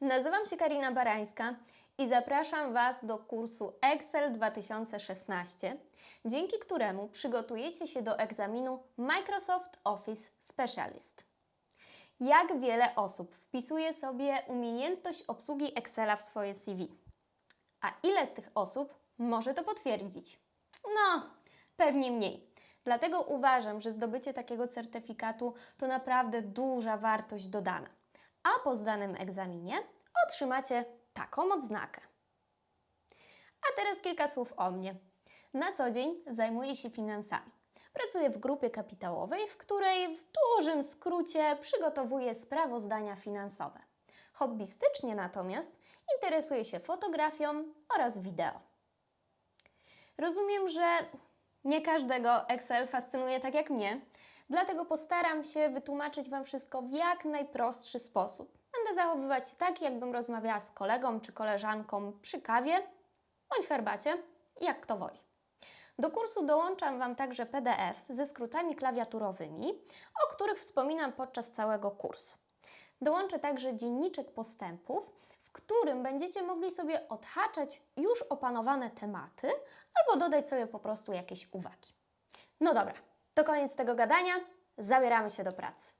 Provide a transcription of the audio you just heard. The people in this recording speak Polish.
Nazywam się Karina Barańska i zapraszam Was do kursu Excel 2016, dzięki któremu przygotujecie się do egzaminu Microsoft Office Specialist. Jak wiele osób wpisuje sobie umiejętność obsługi Excela w swoje CV? A ile z tych osób może to potwierdzić? No, pewnie mniej. Dlatego uważam, że zdobycie takiego certyfikatu to naprawdę duża wartość dodana. A po zdanym egzaminie otrzymacie taką odznakę. A teraz kilka słów o mnie. Na co dzień zajmuję się finansami. Pracuję w grupie kapitałowej, w której w dużym skrócie przygotowuję sprawozdania finansowe. Hobbystycznie natomiast interesuję się fotografią oraz wideo. Rozumiem, że nie każdego Excel fascynuje tak jak mnie, dlatego postaram się wytłumaczyć Wam wszystko w jak najprostszy sposób. Będę zachowywać się tak, jakbym rozmawiała z kolegą czy koleżanką przy kawie bądź herbacie, jak kto woli. Do kursu dołączam Wam także PDF ze skrótami klawiaturowymi, o których wspominam podczas całego kursu. Dołączę także dzienniczek postępów, w którym będziecie mogli sobie odhaczać już opanowane tematy albo dodać sobie po prostu jakieś uwagi. No dobra, to koniec tego gadania, zabieramy się do pracy.